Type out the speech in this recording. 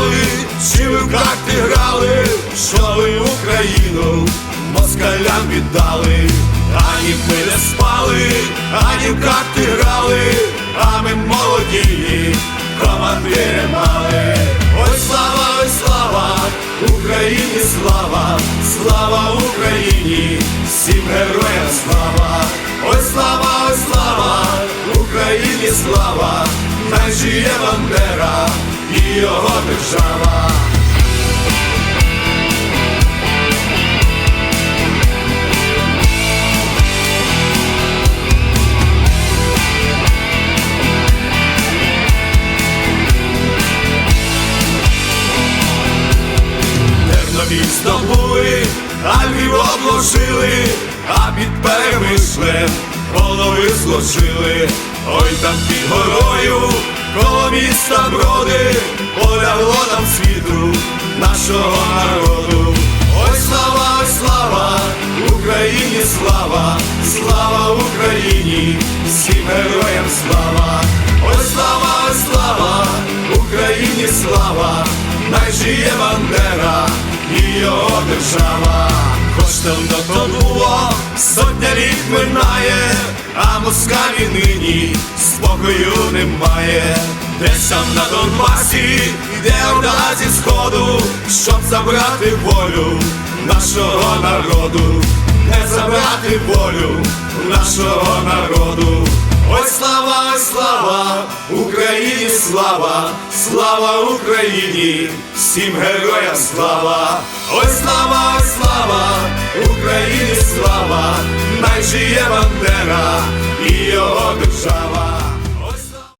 Ви чи ви в карти грали, що ви Україну москалям віддали, ані ми не спали, ані в карти грали, а ми молоді, командири мали. Ой, слава, ой, слава, Україні слава, слава Україні, всім героям слава, ой, слава, ой, слава, Україні слава, хай жиє Бандера і його держава. Тернопіль здобули, а Львів обложили, а під перемишлем голови зложили. Ой там під горою, коло міста броди, полягло нам світу нашого народу. Ой, слава, ой, слава, Україні слава, слава Україні, всім героям слава, ой, слава, ой, слава, Україні слава, най жиє Бандера і його держава. Хоч давно то було, сотня літ минає, а москалі нині. Там на Донбасі йде орда зі сходу, щоб забрати волю нашого народу, не забрати волю нашого народу. Ой, слава, ой, слава, Україні слава, слава Україні, всім героям слава, ой, слава, ой, слава, Україні слава, най жиє Бандера і його держава.